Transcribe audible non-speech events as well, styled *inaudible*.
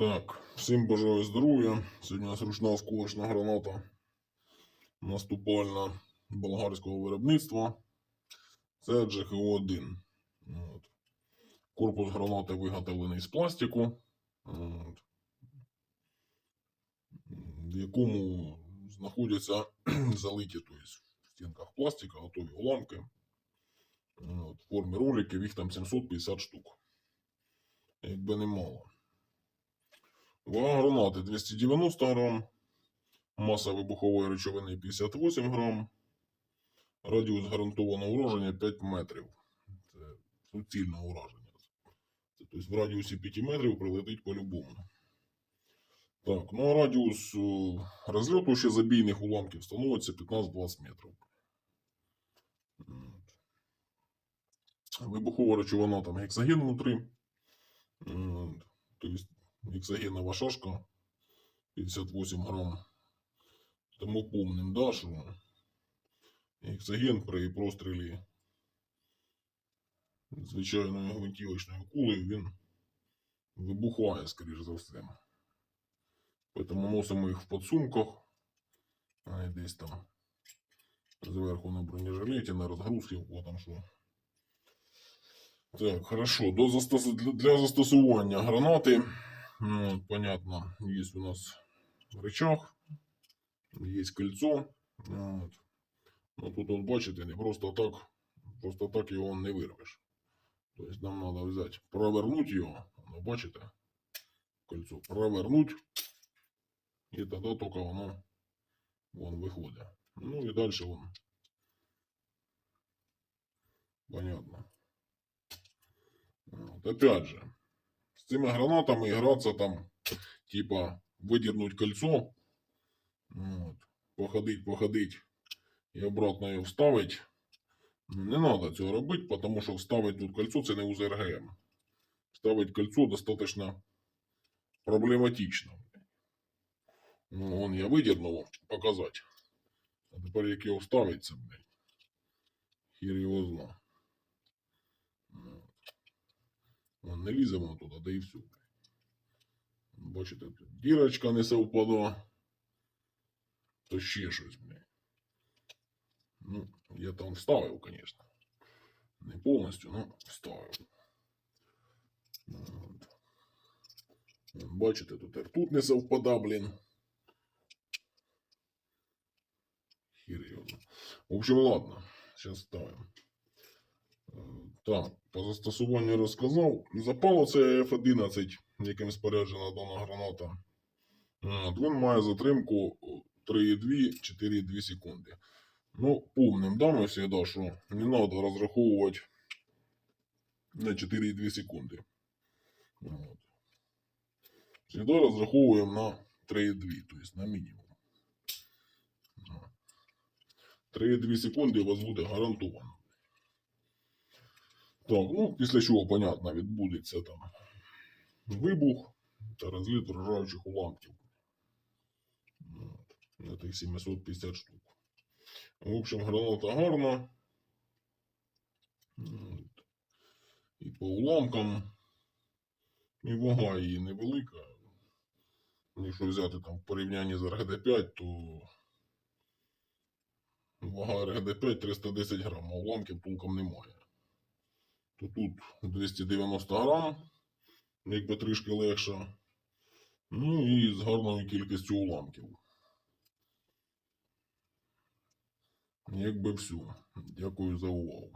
Так, всім бажаю здоров'я. Сьогодні у нас ручна осколочна граната наступальна болгарського виробництва. Це GHO-1. От. Корпус гранати виготовлений з пластику, от, в якому знаходяться *clears throat* залиті тобто, в стінках пластика, готові уламки. От, в формі роликів, їх там 750 штук. Якби немало. Вага гранати 290 грам, маса вибухової речовини 58 грам, радіус гарантованого ураження 5 метрів. Це суцільне ураження. Це, тобто в радіусі 5 метрів прилетить по-любому. Так, ну а радіус е, розльоту ще забійних уламків становиться 15-20 метрів. Вибухова речовина там гексаген внутрі. Тобто гексагенова шашка 58 грам. Тому помним, да, що гексаген при прострілі звичайною гвинтівочною кулею він вибухає, скоріш за все. Тому носимо їх в подсумках, а десь там зверху на бронежилеті, на розгрузці, о там що. Так, хорошо. До застос... Для застосування гранати, ну, от, понятно, есть у нас рычаг, есть кольцо. От. Ну, тут, от, бачите, не просто так, просто так його не вирвеш. Тобто нам треба взяти, провернути його, ну, бачите, кольцо, провернуть, і тоді тільки воно вон виходить. Ну і далі вон. Понятно. Вот. Опять же, с этими гранатами играться там, типа, выдернуть кольцо, вот, походить, походить и обратно ее вставить. Не надо цього робити, потому що вставити тут кольцо це не УЗРГМ. Вставити кольцо достаточно проблематично. Ну, вон я видернув показати. А тепер як його вставить, це, блядь, хір його зна. Ну, Вон не лізе туди, да і все. Бачите, тут дірочка не совпадає. То ще щось, блядь. Ну, я там вставив, звісно. Не повністю, ну, вставив. От. Бачите, тут і ртуть не совпада, блін. Хір В общем, ладно. Сейчас ставим. Так, по застосуванню розказав. Запало це F11, яким споряджена дана граната. Він має затримку 3,2-4,2 секунди. Ну, помним, да, ми всегда, що не треба розраховувати на 4,2 секунди. От. Розраховуємо на 3,2, то есть на мінімум. 3,2 секунди у вас буде гарантовано. Так, ну, після чого, понятно, відбудеться там вибух та розліт вражаючих уламків. На тих 750 штук. В общем, граната гарна. От. І по уламкам, і вага її невелика. Якщо взяти там в порівнянні з РГД-5, то вага РГД-5 310 грам, а уламків толком немає то тут 290 грам, якби трішки легше. Ну і з гарною кількістю уламків. Якби все. Дякую за увагу.